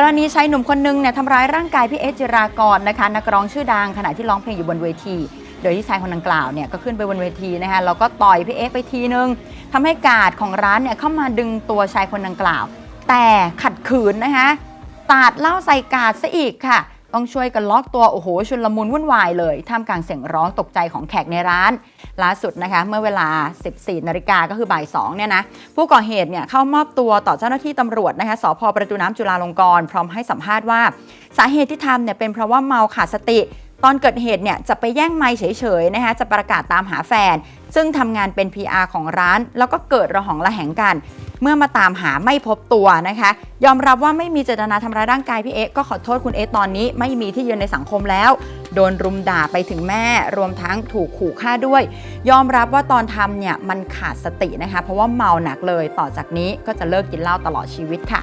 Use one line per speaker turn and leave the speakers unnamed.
กรณีชายหนุ่มคนนึงเนี่ยทำร้ายร่างกายพี่เอสจิรากรนะคะนักร้องชื่อดังขณะที่ร้องเพลงอยู่บนเวที โดยที่ชายคนดังกล่าวเนี่ยก็ขึ้นไปบนเวทีนะคะแล้วก็ต่อยพี่เอสไปทีนึงทำให้กาดของร้านเนี่ยเข้ามาดึงตัวชายคนดังกล่าว แต่ขัดขืนนะคะตาดเล่าใส่กาดซะอีกค่ะ ต้องช่วยกันล็อกตัวโอ้โหชุนลมุนวุ่นวายเลยท่ามกลางเสียงร้องตกใจของแขกในร้าน ล่าสุดนะคะ เมื่อเวลา 14 นาฬิกาก็คือบ่าย2เนี่ยนะผู้ก่อเหตุเนี่ยเข้ามอบตัวต่อเจ้าหน้าที่ตำรวจนะคะสพประตูน้ำจุฬาลงกรณ์พร้อมให้สัมภาษณ์ว่า สาเหตุที่ทำเนี่ยเป็นเพราะว่าเมาขาดสติ ตอนเกิดเหตุเนี่ยจะไปแย่งไม้เฉยๆนะคะจะประกาศตามหาแฟน ซึ่งทำงานเป็น PR ของร้าน แล้วก็เกิดระหองระแหงกัน เมื่อมาตามหาไม่พบตัวนะคะ ยอมรับว่าไม่มีเจตนาทำร้ายร่างกายพี่เอ๊ก็ขอโทษคุณเอ๊ตอนนี้ไม่มีที่ยืนในสังคมแล้ว โดนรุมด่าไปถึงแม่ รวมทั้งถูกขู่ฆ่าด้วย ยอมรับว่าตอนทำเนี่ยมันขาดสตินะคะ เพราะว่าเมาหนักเลยต่อจากนี้ก็จะเลิกกินเหล้าตลอดชีวิตค่ะ